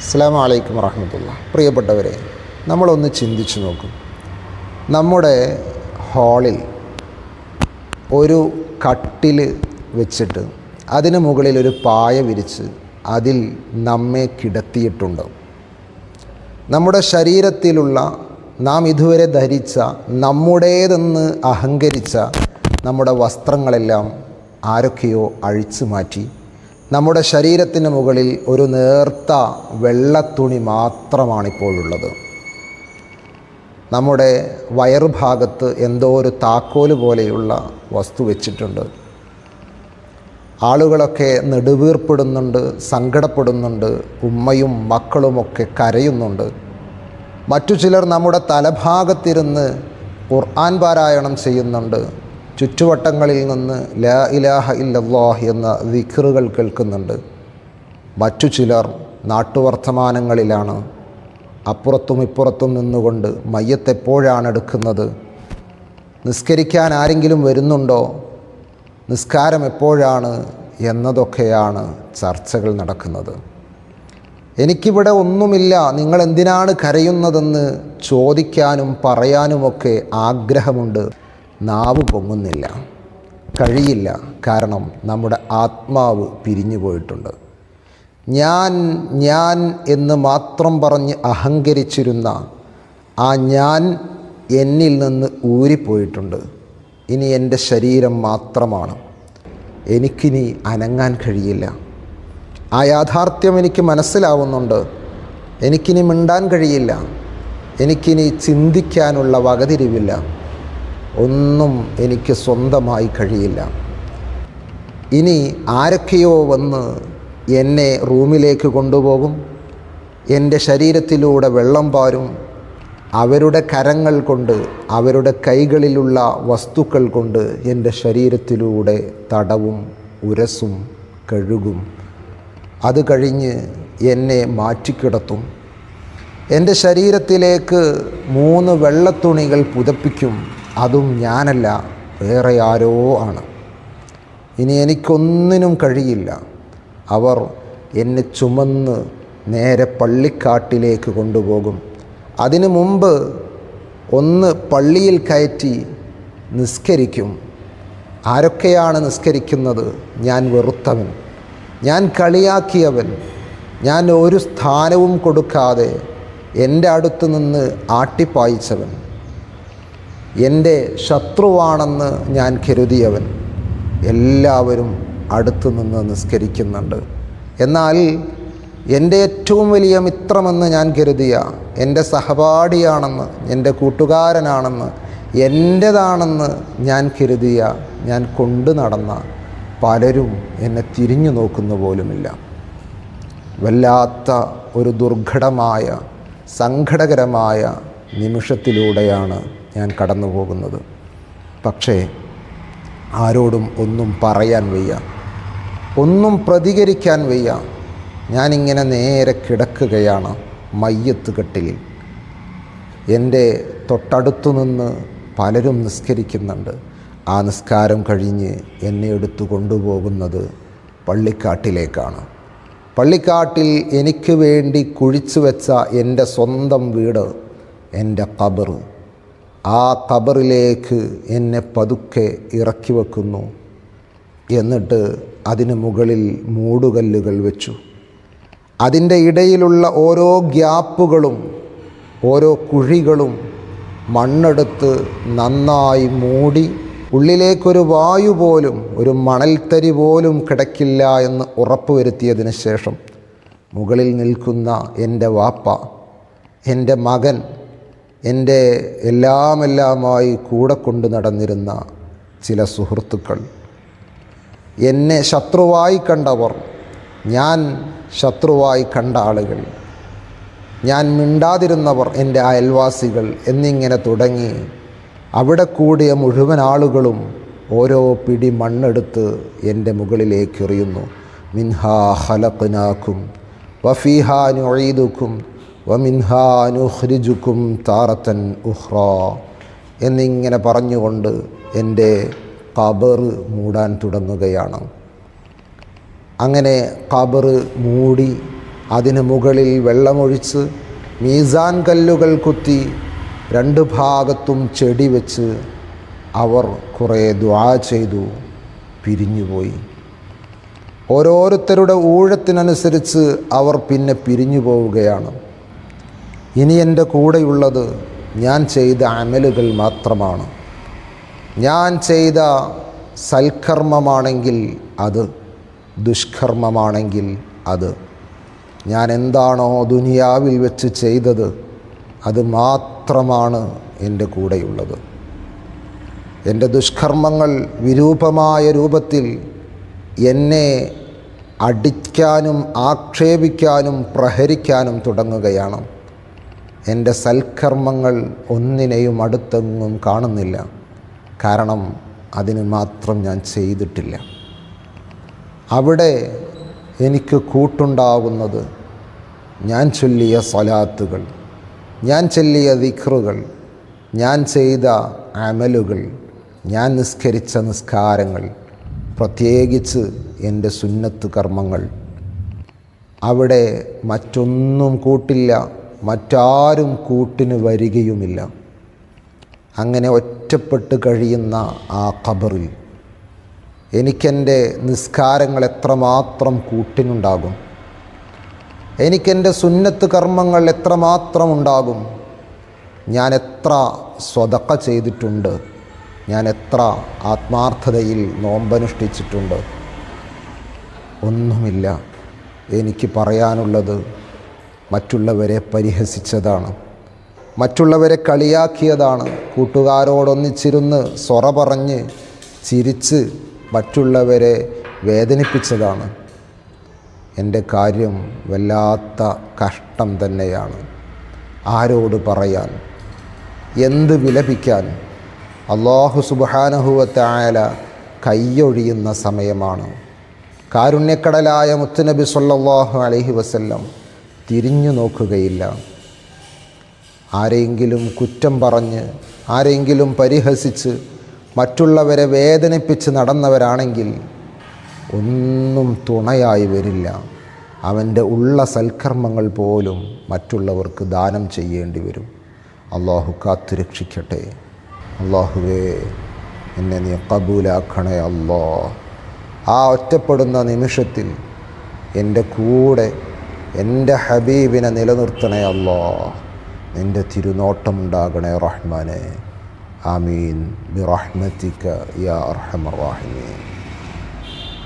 അസ്സാം വലൈക്കും വറഹമത്തുള്ള പ്രിയപ്പെട്ടവരെ നമ്മളൊന്ന് ചിന്തിച്ചു നോക്കും. നമ്മുടെ ഹാളിൽ ഒരു കട്ടിൽ വെച്ചിട്ട് അതിന് മുകളിൽ ഒരു പായ വിരിച്ച് അതിൽ നമ്മെ കിടത്തിയിട്ടുണ്ട്. നമ്മുടെ ശരീരത്തിലുള്ള നാം ഇതുവരെ ധരിച്ച നമ്മുടേതെന്ന് അഹങ്കരിച്ച നമ്മുടെ വസ്ത്രങ്ങളെല്ലാം ആരൊക്കെയോ അഴിച്ചു മാറ്റി. നമ്മുടെ ശരീരത്തിന് മുകളിൽ ഒരു നേർത്ത വെള്ളത്തുണി മാത്രമാണിപ്പോഴുള്ളത്. നമ്മുടെ വയറുഭാഗത്ത് എന്തോ ഒരു താക്കോൽ പോലെയുള്ള വസ്തു വെച്ചിട്ടുണ്ട്. ആളുകളൊക്കെ നെടുവീർപ്പെടുന്നുണ്ട് സങ്കടപ്പെടുന്നുണ്ട് ഉമ്മയും മക്കളുമൊക്കെ കരയുന്നുണ്ട്. മറ്റു ചിലർ നമ്മുടെ തലഭാഗത്തിരുന്ന് ഖുർആൻ പാരായണം ചെയ്യുന്നുണ്ട്. ചുറ്റുവട്ടങ്ങളിൽ നിന്ന് ലാ ഇലാഹ ഇല്ലല്ലാഹ് എന്ന വിഖറുകൾ കേൾക്കുന്നുണ്ട്. മറ്റു ചിലർ നാട്ടുവർത്തമാനങ്ങളിലാണ്. അപ്പുറത്തും ഇപ്പുറത്തും നിന്നുകൊണ്ട് മയ്യത്തെപ്പോഴാണ് എടുക്കുന്നത്? നിസ്കരിക്കാൻ ആരെങ്കിലും വരുന്നുണ്ടോ? നിസ്കാരം എപ്പോഴാണ് എന്നതൊക്കെയാണ് ചർച്ചകൾ നടക്കുന്നത്. എനിക്കിവിടെ ഒന്നുമില്ല. നിങ്ങൾ എന്തിനാണ് കരയുന്നതെന്ന് ചോദിക്കാനും പറയാനുമൊക്കെ ആഗ്രഹമുണ്ട്. നാവ് പൊങ്ങുന്നില്ല. കഴിയില്ല. കാരണം നമ്മുടെ ആത്മാവ് പിരിഞ്ഞു പോയിട്ടുണ്ട്. ഞാൻ ഞാൻ എന്ന് മാത്രം പറഞ്ഞ് അഹങ്കരിച്ചിരുന്ന ആ ഞാൻ എന്നിൽ നിന്ന് ഊരിപ്പോയിട്ടുണ്ട്. ഇനി എന്റെ ശരീരം മാത്രമാണ്. എനിക്കിനി അനങ്ങാൻ കഴിയില്ല. ആ യാഥാർത്ഥ്യം എനിക്ക് മനസ്സിലാവുന്നുണ്ട്. എനിക്കിനി മിണ്ടാൻ കഴിയില്ല. എനിക്കിനി ചിന്തിക്കാനുള്ള വകതിരിവില്ല. ഒന്നും എനിക്ക് സ്വന്തമായി കഴിയില്ല. ഇനി ആരൊക്കെയോ വന്ന് എന്നെ റൂമിലേക്ക് കൊണ്ടുപോകും. എന്റെ ശരീരത്തിലൂടെ വെള്ളം പാരും അവരുടെ കരങ്ങൾ കൊണ്ട് അവരുടെ കൈകളിലുള്ള വസ്തുക്കൾ കൊണ്ട് എന്റെ ശരീരത്തിലൂടെ തടവും ഉരസും കഴുകും. അത് കഴിഞ്ഞ് എന്നെ മാറ്റിക്കിടത്തും. എന്റെ ശരീരത്തിലേക്ക് മൂന്ന് വെള്ളത്തുണികൾ പുതപ്പിക്കും. അതും ഞാനല്ല വേറെ ആരോ ആണ്. ഇനി എനിക്കൊന്നിനും കഴിയില്ല. അവർ എന്നെ ചുമന്ന് നേരെ പള്ളിക്കാട്ടിലേക്ക് കൊണ്ടുപോകും. അതിനു മുമ്പ് ഒന്ന് പള്ളിയിൽ കയറ്റി നിസ്കരിക്കും. ആരൊക്കെയാണ് നിസ്കരിക്കുന്നത്? ഞാൻ വെറുത്തവൻ. ഞാൻ കളിയാക്കിയവൻ. ഞാൻ ഒരു സ്ഥാനവും കൊടുക്കാതെ എന്റെ അടുത്ത് നിന്ന് ആട്ടിപ്പായിച്ചവൻ. എന്റെ ശത്രുവാണെന്ന് ഞാൻ കരുതിയവൻ എല്ലാവരും അടുത്തു നിന്ന് നിസ്കരിക്കുന്നുണ്ട്. എന്നാൽ എന്റെ ഏറ്റവും വലിയ മിത്രമെന്ന് ഞാൻ കരുതിയ എന്റെ സഹപാഠിയാണെന്ന് എന്റെ കൂട്ടുകാരനാണെന്ന് എന്റേതാണെന്ന് ഞാൻ കരുതിയ ഞാൻ കൊണ്ടു നടന്ന പലരും എന്നെ തിരിഞ്ഞു നോക്കുന്ന പോലുമില്ല. വല്ലാത്ത ഒരു ദുർഘടമായ സങ്കടകരമായ നിമിഷത്തിലൂടെയാണ് ഞാൻ കടന്നു പോകുന്നത് പക്ഷേ ആരോടും ഒന്നും പറയാൻ വയ്യ. ഒന്നും പ്രതികരിക്കാൻ വയ്യ. ഞാനിങ്ങനെ നേരെ കിടക്കുകയാണ് മയ്യത്ത് കെട്ടിലിൽ എന്റെ തൊട്ടടുത്തു നിന്ന് പലരും നിസ്കരിക്കുന്നുണ്ട്. ആ നിസ്കാരം കഴിഞ്ഞ് എന്നെ എടുത്തു കൊണ്ടുപോകുന്നത് പള്ളിക്കാട്ടിലേക്കാണ്. പള്ളിക്കാട്ടിൽ എനിക്ക് വേണ്ടി കുഴിച്ചു വെച്ച എന്റെ സ്വന്തം വീട് എന്റെ കബർ ആ കബറിലേക്ക് എന്നെ പതുക്കെ ഇറക്കി വെക്കുന്നു. എന്നിട്ട് അതിന് മുകളിൽ മൂടുകല്ലുകൾ വെച്ചു. അതിന്റെ ഇടയിലുള്ള ഓരോ ഗ്യാപ്പുകളും ഓരോ കുഴികളും മണ്ണെടുത്ത് നന്നായി മൂടി ഉള്ളിലേക്കൊരു വായു പോലും ഒരു മണൽത്തരി പോലും കിടക്കില്ല എന്ന് ഉറപ്പുവരുത്തിയതിന് ശേഷം മുകളിൽ നിൽക്കുന്ന എന്റെ വാപ്പ എന്റെ മകൻ എന്റെ എല്ലാമെല്ലാമായി കൂടെ കൊണ്ടു നടന്നിരുന്ന ചില സുഹൃത്തുക്കൾ. എന്നെ ശത്രുവായി കണ്ടവർ ഞാൻ ശത്രുവായി കണ്ട ആളുകൾ. ഞാൻ മിണ്ടാതിരുന്നവർ എന്റെ അയൽവാസികൾ എന്നിങ്ങനെ തുടങ്ങി അവിടെ കൂടിയ മുഴുവൻ ആളുകളും ഓരോ പിടി മണ്ണെടുത്ത് എന്റെ മുകളിലേക്ക് എറിയുന്നു. മിൻഹാ ഹലഖ്നാക്കും വഫീഹാ നുഈദുക്കും വമിൻഹാ നുഖ്രിജുക്കും താറത്തൻ ഉഹ്റ എന്നിങ്ങനെ പറഞ്ഞുകൊണ്ട് എന്റെ കബർ മൂടാൻ തുടങ്ങുകയാണ്. അങ്ങനെ കബർ മൂടി അതിന് മുകളിൽ വെള്ളമൊഴിച്ച് മീസാൻ കല്ലുകൾ കുത്തി രണ്ട് ഭാഗത്തും ചെടി വെച്ച് അവർ കുറേ ദ്വാ ചെയ്തു പിരിഞ്ഞുപോയി. ഓരോരുത്തരുടെ ഊഴത്തിനനുസരിച്ച് അവർ പിന്നെ പിരിഞ്ഞു പോവുകയാണ് ഇനി എന്റെ കൂടെയുള്ളത് ഞാൻ ചെയ്ത അമലുകൾ മാത്രമാണ്. ഞാൻ ചെയ്ത സൽക്കർമ്മമാണെങ്കിൽ അത് ദുഷ്കർമ്മമാണെങ്കിൽ അത്. ഞാൻ എന്താണോ ദുനിയാവിൽ വെച്ച് ചെയ്തത് അത് മാത്രമാണ് എന്റെ കൂടെയുള്ളത്. എന്റെ ദുഷ്കർമ്മങ്ങൾ വിരൂപമായ രൂപത്തിൽ എന്നെ അടിക്കാനും ആക്ഷേപിക്കാനും പ്രഹരിക്കാനും തുടങ്ങുകയാണ്. എന്റെ സൽക്കർമ്മങ്ങൾ ഒന്നിനെയും അടുത്തെങ്ങും കാണുന്നില്ല. കാരണം അതിന് മാത്രം ഞാൻ ചെയ്തിട്ടില്ല. അവിടെ എനിക്ക് കൂട്ടുണ്ടാകുന്നത് ഞാൻ ചൊല്ലിയ സ്വലാത്തുകൾ ഞാൻ ചൊല്ലിയ ദിക്റുകൾ ഞാൻ ചെയ്ത അമലുകൾ ഞാൻ നിസ്കരിച്ച നിസ്കാരങ്ങൾ പ്രത്യേകിച്ച് എന്റെ സുന്നത്ത് കർമ്മങ്ങൾ. അവിടെ മറ്റൊന്നും കൂട്ടില്ല. മറ്റാരും കൂട്ടിന് വരികയുമില്ല. അങ്ങനെ ഒറ്റപ്പെട്ട് കഴിയുന്ന ആ ഖബറിൽ എനിക്കെന്റെ നിസ്കാരങ്ങൾ എത്രമാത്രം കൂട്ടിനുണ്ടാകും? എനിക്കെന്റെ സുന്നത്ത് കർമ്മങ്ങൾ എത്രമാത്രം ഉണ്ടാകും? ഞാൻ എത്ര സ്വതക്ക ചെയ്തിട്ടുണ്ട്? ഞാൻ എത്ര ആത്മാർത്ഥതയിൽ നോമ്പനുഷ്ഠിച്ചിട്ടുണ്ട്? ഒന്നുമില്ല. എനിക്ക് പറയാനുള്ളത് മറ്റുള്ളവരെ പരിഹസിച്ചതാണ്. മറ്റുള്ളവരെ കളിയാക്കിയതാണ്. കൂട്ടുകാരോടൊന്നിച്ചിരുന്ന് സൊറ പറഞ്ഞ് ചിരിച്ച് മറ്റുള്ളവരെ വേദനിപ്പിച്ചതാണ്. എന്റെ കാര്യം വല്ലാത്ത കഷ്ടം തന്നെയാണ്. ആരോട് പറയാൻ? എന്ത് വിലപിക്കാൻ? അള്ളാഹു സുബാനഹുവത്തായാല കൈയൊഴിയുന്ന സമയമാണ്. കാരുണ്യക്കടലായ മുത്തുനബി സല്ലാഹു അലഹി വസല്ലം തിരിഞ്ഞു നോക്കുകയില്ല. ആരെങ്കിലും കുറ്റം പറഞ്ഞ് ആരെങ്കിലും പരിഹസിച്ച് മറ്റുള്ളവരെ വേദനിപ്പിച്ച് നടന്നവരാണെങ്കിൽ ഒന്നും തുണയായി വരില്ല. അവന്റെ ഉള്ള സൽക്കർമ്മങ്ങൾ പോലും മറ്റുള്ളവർക്ക് ദാനം ചെയ്യേണ്ടി വരും. അള്ളാഹു കാത്തു രക്ഷിക്കട്ടെ. അള്ളാഹുവേ എന്നെ നീ കബൂലാക്കണേ അല്ലോ. ആ ഒറ്റപ്പെടുന്ന നിമിഷത്തിൽ എന്റെ കൂടെ എന്റെ ഹബീബിനെ നിലനിർത്തണേ അല്ലോ നിന്റെ തിരുനോട്ടമുണ്ടാകണേ റഹ്മാനെ. ആമീൻ. ബിറഹ്മത്തിക്ക യാ അർഹമർ റാഹിമീൻ.